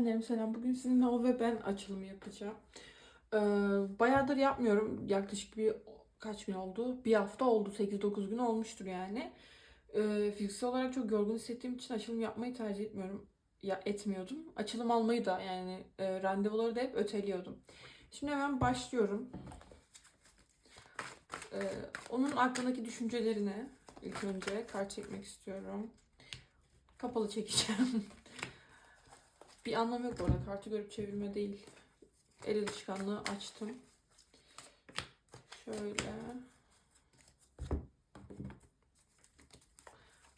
Annem selam. Bugün sizinle o ve ben açılımı yapacağım. Ee, bayağıdır yapmıyorum. Yaklaşık bir kaç gün oldu? Bir hafta oldu. 8-9 gün olmuştur yani. Ee, fiziksel olarak çok yorgun hissettiğim için açılım yapmayı tercih etmiyorum. Ya etmiyordum. Açılım almayı da yani e, randevuları da hep öteliyordum. Şimdi hemen başlıyorum. Ee, onun aklındaki düşüncelerini ilk önce kart çekmek istiyorum. Kapalı çekeceğim. Bir anlamı yok orada. Kartı görüp çevirme değil. El alışkanlığı açtım. Şöyle.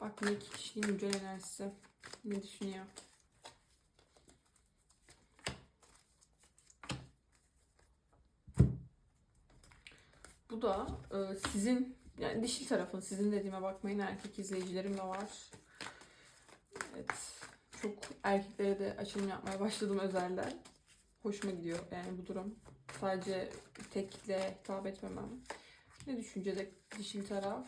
Bak ne kişinin güncel enerjisi. Ne düşünüyor? Bu da e, sizin yani dişil tarafın sizin dediğime bakmayın erkek izleyicilerim de var. Evet. Çok erkeklere de açılım yapmaya başladım özelden. Hoşuma gidiyor yani bu durum. Sadece tek kitleye hitap etmemem. Ne düşüncede dişil taraf?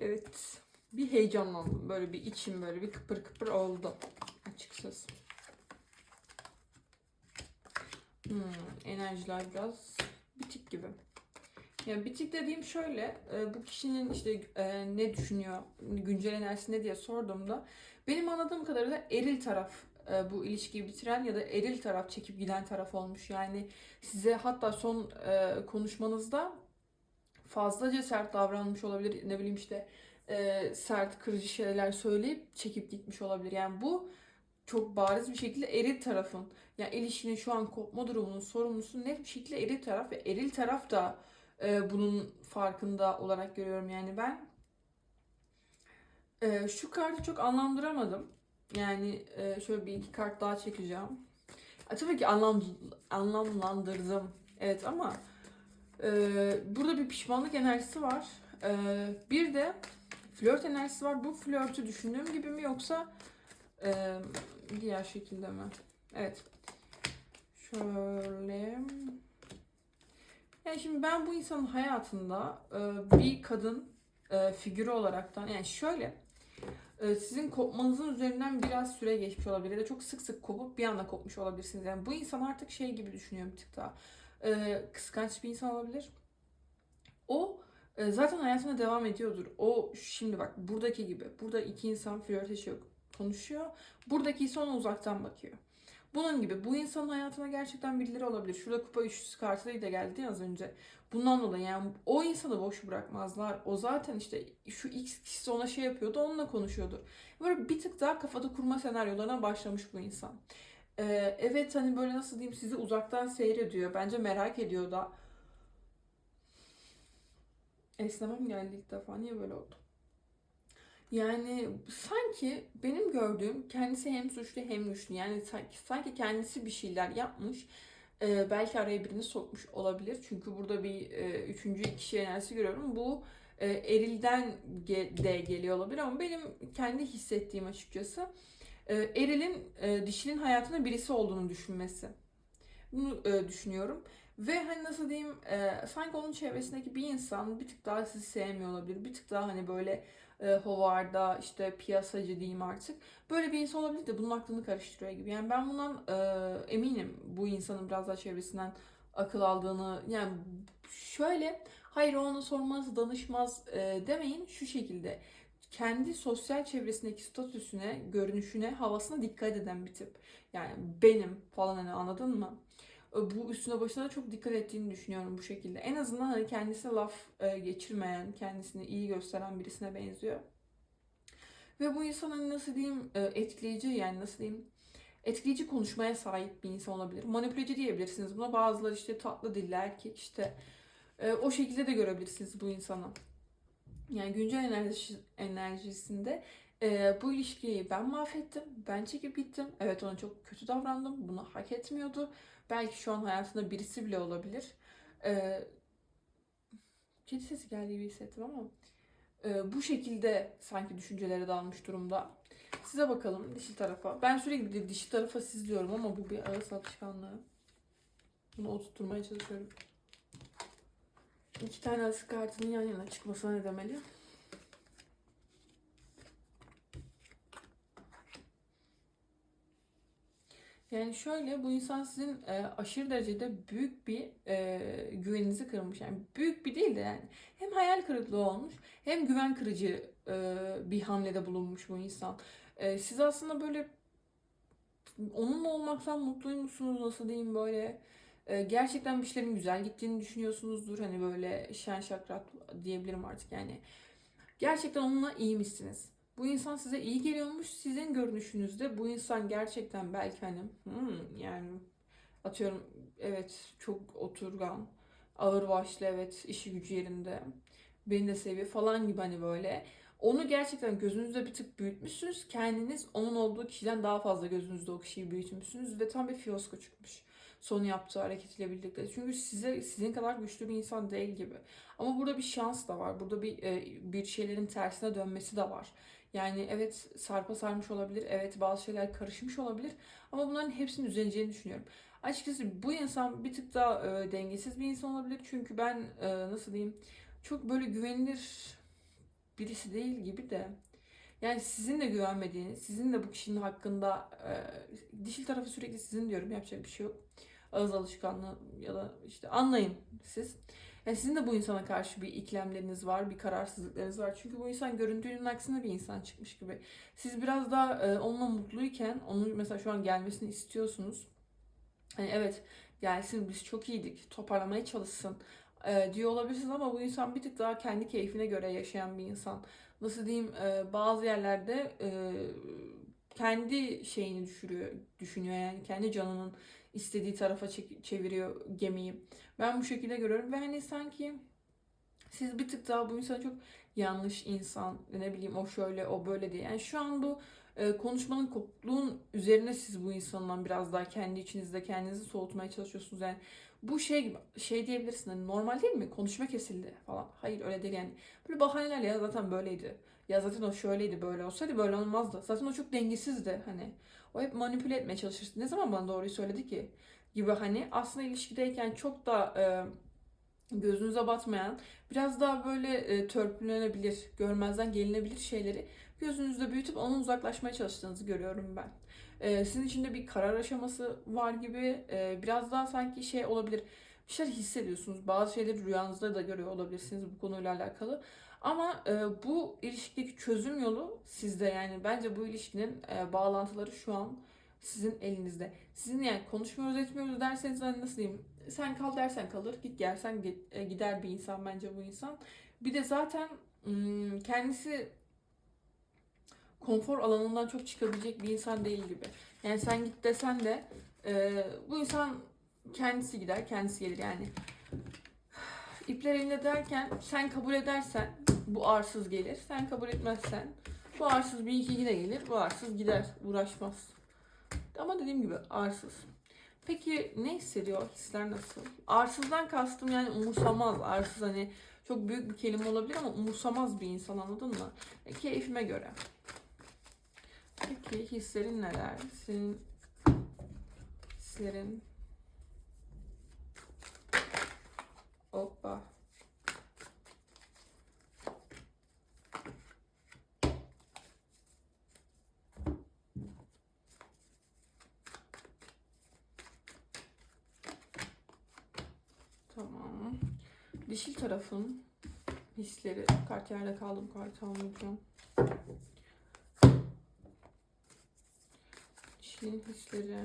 Evet. Bir heyecanlandım. Böyle bir içim böyle bir kıpır kıpır oldu. Açıkçası. Hmm, enerjiler biraz bitik gibi. Yani bitik dediğim şöyle, e, bu kişinin işte e, ne düşünüyor, güncel enerjisi ne diye sorduğumda benim anladığım kadarıyla eril taraf e, bu ilişkiyi bitiren ya da eril taraf çekip giden taraf olmuş. Yani size hatta son konuşmanızda fazlaca sert davranmış olabilir. Ne bileyim işte e, sert kırıcı şeyler söyleyip çekip gitmiş olabilir. Yani bu çok bariz bir şekilde eril tarafın yani ilişkinin şu an kopma durumunun sorumlusu net bir şekilde eril taraf ve eril taraf da e, bunun farkında olarak görüyorum yani ben e, şu kartı çok anlamlandıramadım. Yani e, şöyle bir iki kart daha çekeceğim. E, tabii ki anlam anlamlandırdım. Evet ama e, burada bir pişmanlık enerjisi var. E, bir de flört enerjisi var. Bu flörtü düşündüğüm gibi mi yoksa e, diğer şekilde mi? Evet. Şöyle. Yani şimdi ben bu insanın hayatında e, bir kadın e, figürü olaraktan yani şöyle e, sizin kopmanızın üzerinden biraz süre geçmiş olabilir ya da çok sık sık kopup bir anda kopmuş olabilirsiniz. Yani bu insan artık şey gibi düşünüyor bir tık daha. E, kıskanç bir insan olabilir. O e, zaten hayatına devam ediyordur. O şimdi bak buradaki gibi. Burada iki insan flörtleşiyor, konuşuyor. Buradaki ise ona uzaktan bakıyor. Bunun gibi bu insanın hayatına gerçekten birileri olabilir. Şurada kupa üçlüsü kartı da geldi az önce. Bundan dolayı yani o insanı boş bırakmazlar. O zaten işte şu X kişisi ona şey yapıyordu onunla konuşuyordur. Böyle bir tık daha kafada kurma senaryolarına başlamış bu insan. Ee, evet hani böyle nasıl diyeyim sizi uzaktan seyrediyor. Bence merak ediyor da. Esnemem geldi ilk defa. Niye böyle oldu? Yani sanki benim gördüğüm kendisi hem suçlu hem güçlü. Yani sanki, sanki kendisi bir şeyler yapmış. Ee, belki araya birini sokmuş olabilir. Çünkü burada bir e, üçüncü kişi enerjisi görüyorum. Bu e, erilden ge- de geliyor olabilir ama benim kendi hissettiğim açıkçası e, erilin e, dişinin hayatında birisi olduğunu düşünmesi. Bunu e, düşünüyorum. Ve hani nasıl diyeyim e, sanki onun çevresindeki bir insan bir tık daha sizi sevmiyor olabilir. Bir tık daha hani böyle e, hovarda işte piyasacı diyeyim artık. Böyle bir insan olabilir de bunun aklını karıştırıyor gibi. Yani ben bundan e, eminim bu insanın biraz daha çevresinden akıl aldığını. Yani şöyle hayır ona sormaz danışmaz e, demeyin şu şekilde. Kendi sosyal çevresindeki statüsüne, görünüşüne, havasına dikkat eden bir tip. Yani benim falan hani anladın mı? Bu üstüne başına çok dikkat ettiğini düşünüyorum bu şekilde. En azından hani kendisine laf e, geçirmeyen, kendisini iyi gösteren birisine benziyor. Ve bu insanın nasıl diyeyim e, etkileyici yani nasıl diyeyim etkileyici konuşmaya sahip bir insan olabilir. Manipüleci diyebilirsiniz buna. Bazıları işte tatlı dilli erkek işte e, o şekilde de görebilirsiniz bu insanı. Yani güncel enerji, enerjisinde e, bu ilişkiyi ben mahvettim, ben çekip gittim. Evet ona çok kötü davrandım, bunu hak etmiyordu. Belki şu an hayatında birisi bile olabilir. Ee, kedi sesi geldiği gibi hissettim ama e, bu şekilde sanki düşüncelere dalmış durumda. Size bakalım dişil tarafa. Ben sürekli de dişil tarafa siz diyorum ama bu bir ağız alışkanlığı. Bunu oturtmaya çalışıyorum. İki tane asil kartının yan yana çıkmasına ne demeli? Yani şöyle bu insan sizin e, aşırı derecede büyük bir e, güveninizi kırmış. Yani büyük bir değil de yani hem hayal kırıklığı olmuş hem güven kırıcı e, bir hamlede bulunmuş bu insan. E, siz aslında böyle onunla olmaktan mutluymuşsunuz nasıl diyeyim böyle e, gerçekten bir şeylerin güzel gittiğini düşünüyorsunuzdur. Hani böyle şen şakrat diyebilirim artık yani. Gerçekten onunla iyiymişsiniz. Bu insan size iyi geliyormuş. Sizin görünüşünüzde bu insan gerçekten belki hani hmm, yani atıyorum evet çok oturgan, ağır başlı evet işi gücü yerinde. Beni de seviyor falan gibi hani böyle. Onu gerçekten gözünüzde bir tık büyütmüşsünüz. Kendiniz onun olduğu kişiden daha fazla gözünüzde o kişiyi büyütmüşsünüz ve tam bir fiyosko çıkmış. Son yaptığı hareketiyle birlikte. Çünkü size sizin kadar güçlü bir insan değil gibi. Ama burada bir şans da var. Burada bir e, bir şeylerin tersine dönmesi de var. Yani evet sarpa sarmış olabilir. Evet bazı şeyler karışmış olabilir. Ama bunların hepsinin düzeleceğini düşünüyorum. Açıkçası bu insan bir tık daha e, dengesiz bir insan olabilir. Çünkü ben e, nasıl diyeyim çok böyle güvenilir birisi değil gibi de. Yani sizin de güvenmediğiniz, sizin de bu kişinin hakkında e, dişil tarafı sürekli sizin diyorum yapacak bir şey yok. Ağız alışkanlığı ya da işte anlayın siz. Yani sizin de bu insana karşı bir iklemleriniz var, bir kararsızlıklarınız var. Çünkü bu insan görüntünün aksine bir insan çıkmış gibi. Siz biraz daha e, onunla mutluyken, onun mesela şu an gelmesini istiyorsunuz. Hani evet gelsin biz çok iyiydik, toparlamaya çalışsın e, diyor olabilirsiniz ama bu insan bir tık daha kendi keyfine göre yaşayan bir insan. Nasıl diyeyim e, bazı yerlerde e, kendi şeyini düşürüyor, düşünüyor yani kendi canının istediği tarafa çeviriyor gemiyi. Ben bu şekilde görüyorum ve hani sanki siz bir tık daha bu insan çok yanlış insan ne bileyim o şöyle o böyle diye. Yani şu an bu e, konuşmanın kopluğun üzerine siz bu insandan biraz daha kendi içinizde kendinizi soğutmaya çalışıyorsunuz. Yani bu şey şey diyebilirsin hani normal değil mi? Konuşma kesildi falan. Hayır öyle değil yani. Böyle bahaneler ya zaten böyleydi. Ya zaten o şöyleydi böyle olsaydı böyle olmazdı. Zaten o çok dengesizdi hani. O hep manipüle etmeye çalışır. Ne zaman bana doğruyu söyledi ki? Gibi hani aslında ilişkideyken çok da e, gözünüze batmayan, biraz daha böyle e, törpülenebilir, görmezden gelinebilir şeyleri gözünüzde büyütüp onun uzaklaşmaya çalıştığınızı görüyorum ben. E, sizin içinde bir karar aşaması var gibi e, biraz daha sanki şey olabilir. Bir şeyler hissediyorsunuz. Bazı şeyleri rüyanızda da görüyor olabilirsiniz bu konuyla alakalı. Ama e, bu ilişkideki çözüm yolu sizde yani bence bu ilişkinin e, bağlantıları şu an sizin elinizde. Sizin yani konuşmuyoruz etmiyoruz derseniz hani nasıl diyeyim sen kal dersen kalır git gelsen e, gider bir insan bence bu insan. Bir de zaten kendisi konfor alanından çok çıkabilecek bir insan değil gibi. Yani sen git desen de e, bu insan kendisi gider kendisi gelir yani. İpler elinde derken sen kabul edersen bu arsız gelir. Sen kabul etmezsen bu arsız bir iki yine gelir. Bu arsız gider. Uğraşmaz. Ama dediğim gibi arsız. Peki ne hissediyor? Hisler nasıl? Arsızdan kastım yani umursamaz. Arsız hani çok büyük bir kelime olabilir ama umursamaz bir insan anladın mı? E, keyfime göre. Peki hislerin neler? Senin hislerin Hoppa. Tamam. Dişil tarafın hisleri. Kart yerde kaldım. Kart almayacağım. Dişilin hisleri.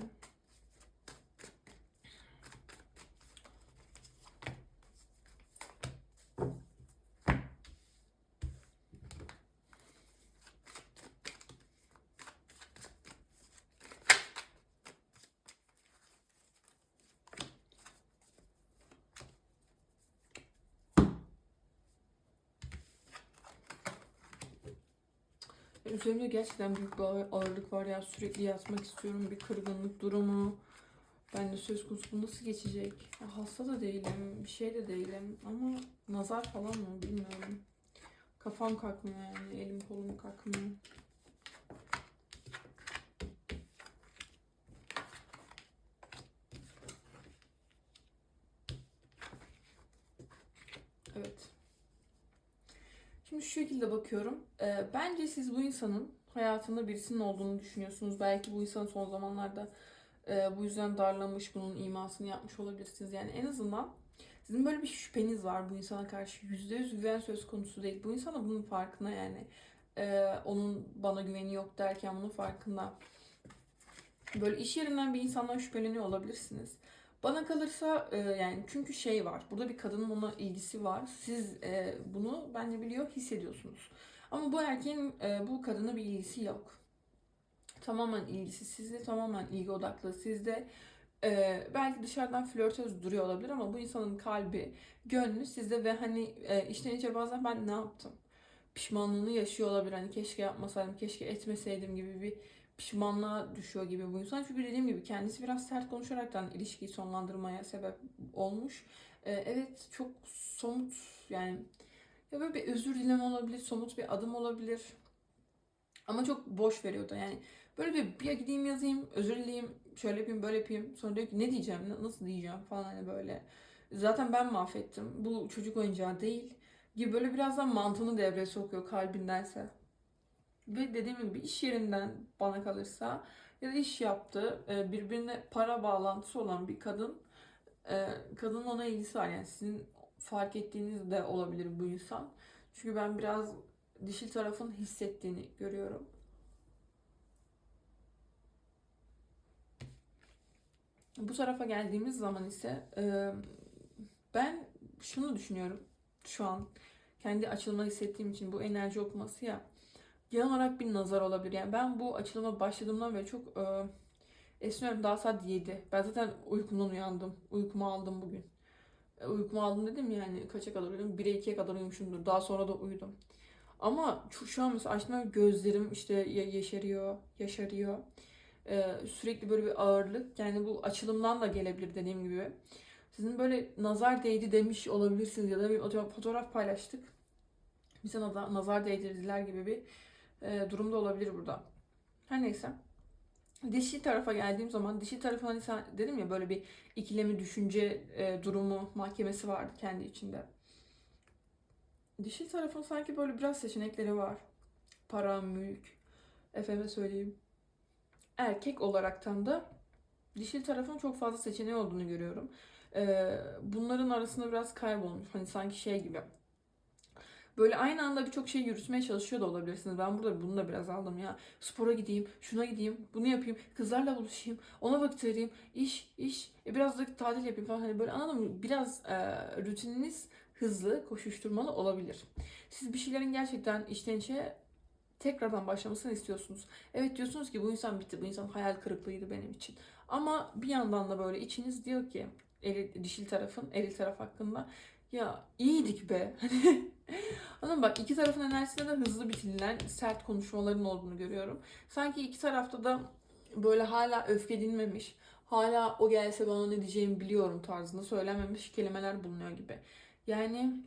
Üzerimde gerçekten büyük bir ağırlık var ya. Sürekli yatmak istiyorum. Bir kırgınlık durumu. Ben de söz konusu bu nasıl geçecek? Ya hasta da değilim. Bir şey de değilim. Ama nazar falan mı bilmiyorum. Kafam kalkmıyor yani. Elim kolum kalkmıyor. Evet. Şimdi şu şekilde bakıyorum. Ee, bence siz bu insanın hayatında birisinin olduğunu düşünüyorsunuz. Belki bu insan son zamanlarda e, bu yüzden darlamış, bunun imasını yapmış olabilirsiniz. Yani en azından sizin böyle bir şüpheniz var bu insana karşı. Yüzde yüz güven söz konusu değil. Bu insan da bunun farkında yani. Ee, onun bana güveni yok derken bunun farkında. Böyle iş yerinden bir insandan şüpheleniyor olabilirsiniz. Bana kalırsa e, yani çünkü şey var. Burada bir kadının ona ilgisi var. Siz e, bunu bence biliyor, hissediyorsunuz. Ama bu erkeğin e, bu kadına bir ilgisi yok. Tamamen ilgisi sizde, tamamen ilgi odaklı sizde. E, belki dışarıdan flörtöz duruyor olabilir ama bu insanın kalbi, gönlü sizde ve hani e, içten içe bazen ben ne yaptım? Pişmanlığını yaşıyor olabilir. Hani keşke yapmasaydım, keşke etmeseydim gibi bir pişmanlığa düşüyor gibi bu insan. Çünkü dediğim gibi kendisi biraz sert konuşaraktan ilişkiyi sonlandırmaya sebep olmuş. Ee, evet çok somut yani ya böyle bir özür dileme olabilir, somut bir adım olabilir. Ama çok boş veriyor da yani böyle bir bir gideyim yazayım, özür dileyeyim, şöyle yapayım, böyle yapayım. Sonra diyor ki ne diyeceğim, na- nasıl diyeceğim falan hani böyle. Zaten ben mahvettim. Bu çocuk oyuncağı değil gibi böyle birazdan mantığını devreye sokuyor kalbindense. Ve dediğim gibi iş yerinden bana kalırsa ya da iş yaptığı e, birbirine para bağlantısı olan bir kadın e, kadının ona ilgisi var. Yani sizin fark ettiğiniz de olabilir bu insan. Çünkü ben biraz dişil tarafın hissettiğini görüyorum. Bu tarafa geldiğimiz zaman ise e, ben şunu düşünüyorum şu an kendi açılma hissettiğim için bu enerji okuması ya genel olarak bir nazar olabilir. Yani ben bu açılıma başladığımdan beri çok e, esniyorum. Daha saat 7. Ben zaten uykumdan uyandım. Uykumu aldım bugün. E, uykumu aldım dedim yani kaça kadar uyudum? 1'e 2'ye kadar uyumuşumdur. Daha sonra da uyudum. Ama şu, şu an mesela açtığımda gözlerim işte yeşeriyor, yaşarıyor. E, sürekli böyle bir ağırlık. Yani bu açılımdan da gelebilir dediğim gibi. Sizin böyle nazar değdi demiş olabilirsiniz ya da bir fotoğraf paylaştık. Bize nazar, nazar değdirdiler gibi bir e, durumda olabilir burada. Her neyse. Dişi tarafa geldiğim zaman dişi tarafın hani dedim ya böyle bir ikilemi düşünce e, durumu mahkemesi vardı kendi içinde. Dişi tarafın sanki böyle biraz seçenekleri var. Para, mülk, efeme söyleyeyim. Erkek olaraktan da dişil tarafın çok fazla seçeneği olduğunu görüyorum. E, bunların arasında biraz kaybolmuş. Hani sanki şey gibi. Böyle aynı anda birçok şey yürütmeye çalışıyor da olabilirsiniz. Ben burada bunu da biraz aldım ya. Spora gideyim, şuna gideyim, bunu yapayım, kızlarla buluşayım, ona vakit ayırayım, iş, iş, e, biraz da tatil yapayım falan. Hani böyle anladın mı? Biraz e, rutininiz hızlı, koşuşturmalı olabilir. Siz bir şeylerin gerçekten içten içe tekrardan başlamasını istiyorsunuz. Evet diyorsunuz ki bu insan bitti, bu insan hayal kırıklığıydı benim için. Ama bir yandan da böyle içiniz diyor ki eril, dişil tarafın, eril taraf hakkında ya iyiydik be. Hani? Bak iki tarafın enerjisinde de hızlı bitirilen sert konuşmaların olduğunu görüyorum. Sanki iki tarafta da böyle hala öfke dinmemiş, hala o gelse bana ne diyeceğimi biliyorum tarzında söylenmemiş kelimeler bulunuyor gibi. Yani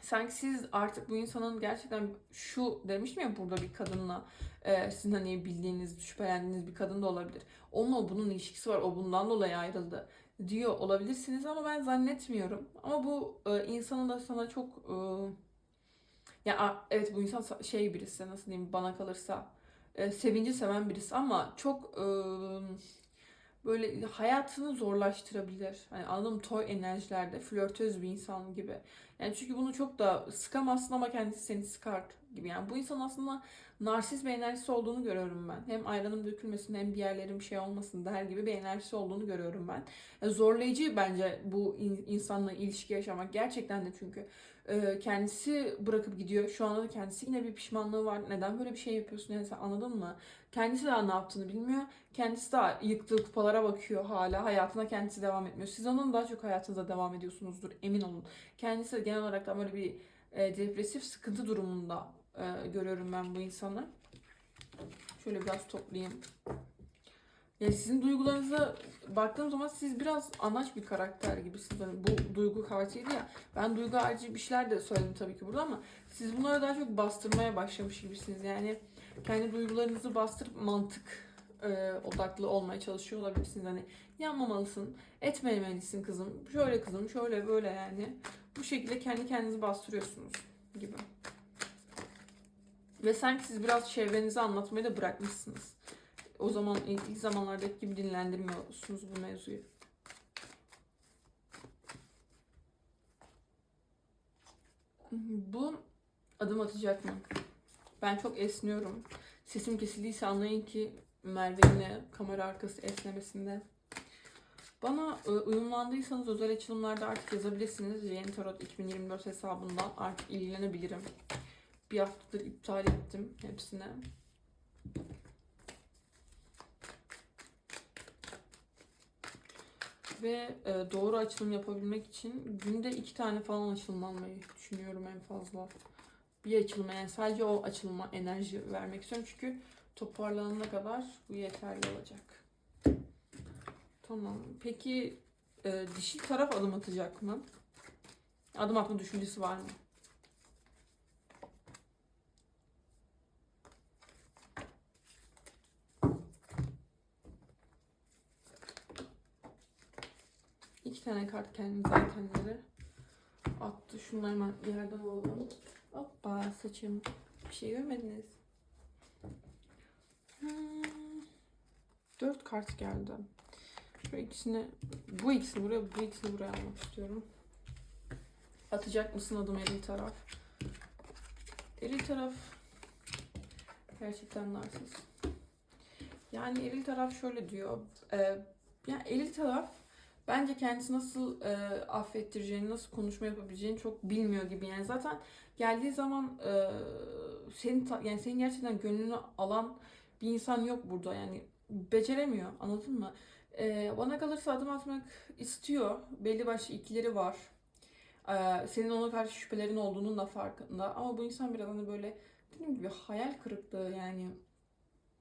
sanki siz artık bu insanın gerçekten şu demiştim ya burada bir kadınla e, sizin hani bildiğiniz, şüphelendiğiniz bir kadın da olabilir. Onunla bunun ilişkisi var, o bundan dolayı ayrıldı diyor olabilirsiniz ama ben zannetmiyorum. Ama bu e, insanın da sana çok e, ya evet bu insan sa- şey birisi nasıl diyeyim bana kalırsa e, sevinci seven birisi ama çok e, böyle hayatını zorlaştırabilir. Hani anladın mı? Toy enerjilerde flörtöz bir insan gibi. Yani çünkü bunu çok da sıkamazsın ama kendisi seni sıkar gibi. Yani bu insan aslında narsist bir enerjisi olduğunu görüyorum ben. Hem ayranım dökülmesin hem bir yerlerim şey olmasın der gibi bir enerjisi olduğunu görüyorum ben. Yani zorlayıcı bence bu in- insanla ilişki yaşamak. Gerçekten de çünkü e, kendisi bırakıp gidiyor. Şu anda da kendisi yine bir pişmanlığı var. Neden böyle bir şey yapıyorsun? Yani sen anladın mı? Kendisi daha ne yaptığını bilmiyor. Kendisi daha yıktığı kupalara bakıyor hala. Hayatına kendisi devam etmiyor. Siz onun daha çok hayatınıza devam ediyorsunuzdur. Emin olun. Kendisi genel olarak da böyle bir e, depresif sıkıntı durumunda e, görüyorum ben bu insanı. Şöyle biraz toplayayım. Yani sizin duygularınıza baktığım zaman siz biraz anaç bir karakter gibisiniz. Hani bu duygu kartıydı ya. Ben duygu harici bir şeyler de söyledim tabii ki burada ama siz bunları daha çok bastırmaya başlamış gibisiniz. Yani kendi duygularınızı bastırıp mantık e, odaklı olmaya çalışıyor olabilirsiniz. Hani yanmamalısın, etmemelisin kızım, şöyle kızım, şöyle böyle yani. Bu şekilde kendi kendinizi bastırıyorsunuz gibi. Ve sanki siz biraz çevrenize anlatmayı da bırakmışsınız. O zaman ilk zamanlardaki gibi dinlendirmiyorsunuz bu mevzuyu. Bu adım atacak mı? Ben çok esniyorum. Sesim kesildiyse anlayın ki Merve'nin kamera arkası esnemesinde. Bana e, uyumlandıysanız özel açılımlarda artık yazabilirsiniz. Yeni Tarot 2024 hesabından artık ilgilenebilirim. Bir haftadır iptal ettim hepsine. Ve e, doğru açılım yapabilmek için günde iki tane falan açılım almayı düşünüyorum en fazla. Bir açılıma yani sadece o açılıma enerji vermek istiyorum. Çünkü toparlanana kadar bu yeterli olacak. Tamam. Peki e, dişil taraf adım atacak mı? Adım atma düşüncesi var mı? İki tane kart kendim zatenleri attı. Şunları hemen yerden alalım. Hoppa saçım. Bir şey görmediniz. Hmm. Dört kart geldi. Şu ikisini, bu ikisini buraya, bu ikisini buraya almak istiyorum. Atacak mısın adım eril taraf? Eril taraf gerçekten narsist. Yani eril taraf şöyle diyor. E, yani eril taraf bence kendisi nasıl e, affettireceğini, nasıl konuşma yapabileceğini çok bilmiyor gibi. Yani zaten geldiği zaman e, senin yani senin gerçekten gönlünü alan bir insan yok burada. Yani beceremiyor. Anladın mı? E, bana kalırsa adım atmak istiyor. Belli başlı ikileri var. E, senin ona karşı şüphelerin olduğunun da farkında. Ama bu insan biraz hani böyle dediğim gibi hayal kırıklığı yani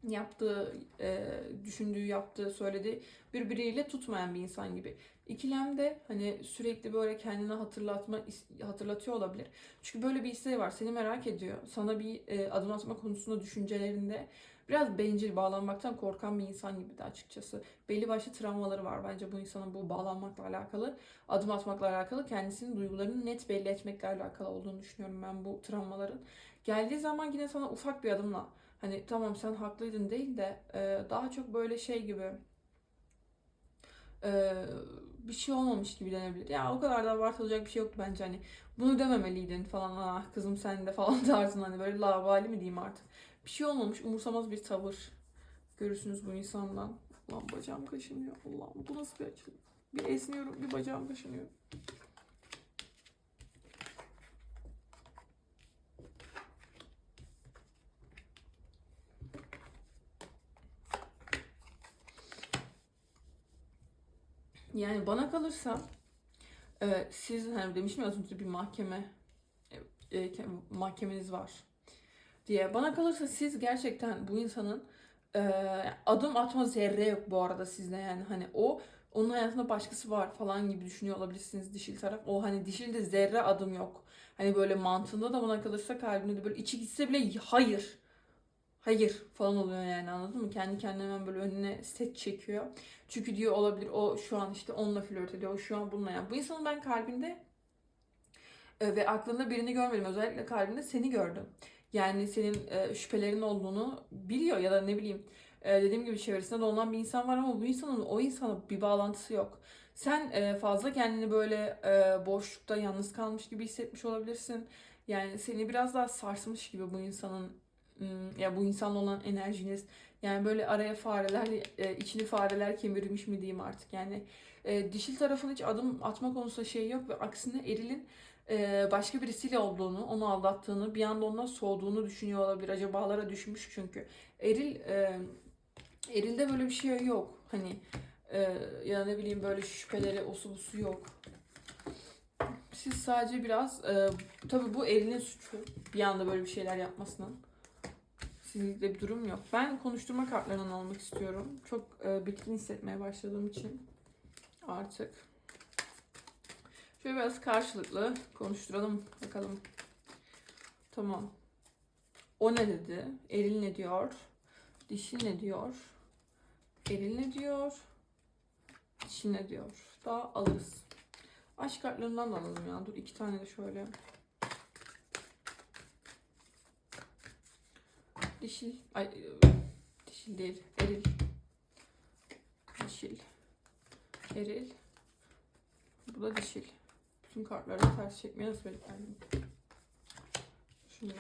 yaptığı, e, düşündüğü, yaptığı, söylediği birbiriyle tutmayan bir insan gibi. İkilemde hani sürekli böyle kendine hatırlatma hatırlatıyor olabilir. Çünkü böyle bir isteği var. Seni merak ediyor. Sana bir e, adım atma konusunda düşüncelerinde biraz bencil bağlanmaktan korkan bir insan gibi de açıkçası. Belli başlı travmaları var bence bu insanın bu bağlanmakla alakalı, adım atmakla alakalı, kendisinin duygularını net belli etmekle alakalı olduğunu düşünüyorum ben bu travmaların. Geldiği zaman yine sana ufak bir adımla Hani tamam sen haklıydın değil de e, daha çok böyle şey gibi e, bir şey olmamış gibi denebilir. Ya o kadar da abartılacak bir şey yoktu bence hani bunu dememeliydin falan ah kızım sen de falan tarzında hani böyle lavali mi diyeyim artık. Bir şey olmamış umursamaz bir tavır görürsünüz bu insandan. Ulan bacağım kaşınıyor. Allah'ım bu nasıl bir açılım? Bir esniyorum bir bacağım kaşınıyor. Yani bana kalırsa e, siz hani demiştim ya az önce bir mahkeme e, e, mahkemeniz var diye. Bana kalırsa siz gerçekten bu insanın e, adım atma zerre yok bu arada sizde yani hani o onun hayatında başkası var falan gibi düşünüyor olabilirsiniz dişil taraf. O hani dişilde zerre adım yok. Hani böyle mantığında da bana kalırsa kalbinde de böyle içi gitse bile hayır. Hayır falan oluyor yani anladın mı? Kendi kendine hemen böyle önüne set çekiyor. Çünkü diyor olabilir o şu an işte onunla flört ediyor. O şu an bununla yani. Bu insanın ben kalbinde e, ve aklında birini görmedim. Özellikle kalbinde seni gördüm. Yani senin e, şüphelerin olduğunu biliyor ya da ne bileyim e, dediğim gibi çevresinde dolanan bir insan var ama bu insanın o insana bir bağlantısı yok. Sen e, fazla kendini böyle e, boşlukta yalnız kalmış gibi hissetmiş olabilirsin. Yani seni biraz daha sarsmış gibi bu insanın ya bu insanla olan enerjiniz. Yani böyle araya fareler, e, içini fareler kemirmiş mi diyeyim artık. Yani e, dişil tarafın hiç adım atma konusunda şey yok ve aksine erilin başka birisiyle olduğunu, onu aldattığını, bir anda ondan soğuduğunu düşünüyor olabilir. Acabalara düşmüş çünkü. Eril, erilde böyle bir şey yok. Hani ya ne bileyim böyle şüpheleri, osu busu yok. Siz sadece biraz, e, tabii bu erilin suçu. Bir anda böyle bir şeyler yapmasının. Sizlikte bir durum yok. Ben konuşturma kartlarından almak istiyorum. Çok e, bitkin hissetmeye başladığım için artık. Şöyle biraz karşılıklı konuşturalım bakalım. Tamam. O ne dedi? Eril ne diyor? Dişi ne diyor? Eril ne diyor? Dişi ne diyor? Daha alırız. Aşk kartlarından da alalım ya. Dur iki tane de şöyle. Dişil. Ay, dişil değil. Eril. Dişil. Eril. Bu da dişil. Bütün kartları ters çekmeye edip verdim. Şunu.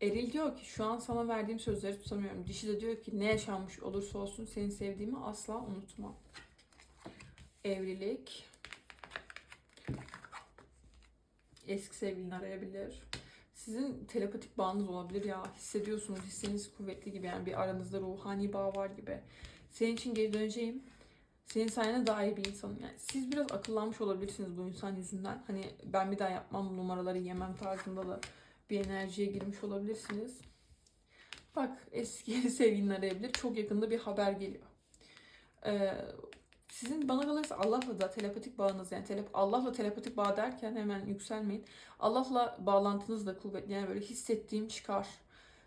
Eril diyor ki şu an sana verdiğim sözleri tutamıyorum. Dişi de diyor ki ne yaşanmış olursa olsun seni sevdiğimi asla unutma. Evlilik. Eski sevgilini arayabilir. Sizin telepatik bağınız olabilir ya. Hissediyorsunuz. Hissiniz kuvvetli gibi. Yani bir aranızda ruhani bağ var gibi. Senin için geri döneceğim. Senin sayende daha iyi bir insanım. Yani siz biraz akıllanmış olabilirsiniz bu insan yüzünden. Hani ben bir daha yapmam numaraları yemem tarzında da bir enerjiye girmiş olabilirsiniz. Bak eski sevgilini arayabilir. Çok yakında bir haber geliyor. Ee, sizin bana kalırsa Allah'la da telepatik bağınız yani telep Allah'la telepatik bağ derken hemen yükselmeyin. Allah'la bağlantınız da kuvvetli. Yani böyle hissettiğim çıkar.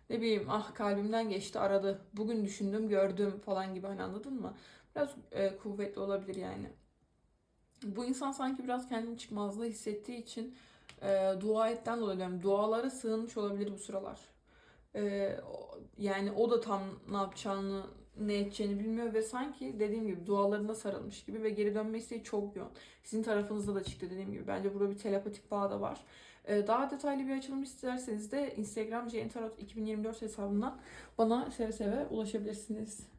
Ne bileyim ah kalbimden geçti aradı. Bugün düşündüm gördüm falan gibi hani anladın mı? Biraz e, kuvvetli olabilir yani. Bu insan sanki biraz kendini çıkmazlığı hissettiği için e, dua etten dolayı diyorum. Dualara sığınmış olabilir bu sıralar. E, yani o da tam ne yapacağını, ne edeceğini bilmiyor ve sanki dediğim gibi dualarına sarılmış gibi ve geri dönme isteği çok yoğun. Sizin tarafınızda da çıktı dediğim gibi. Bence burada bir telepatik bağ da var. E, daha detaylı bir açılım isterseniz de Instagram Jane Tarot 2024 hesabından bana seve seve ulaşabilirsiniz.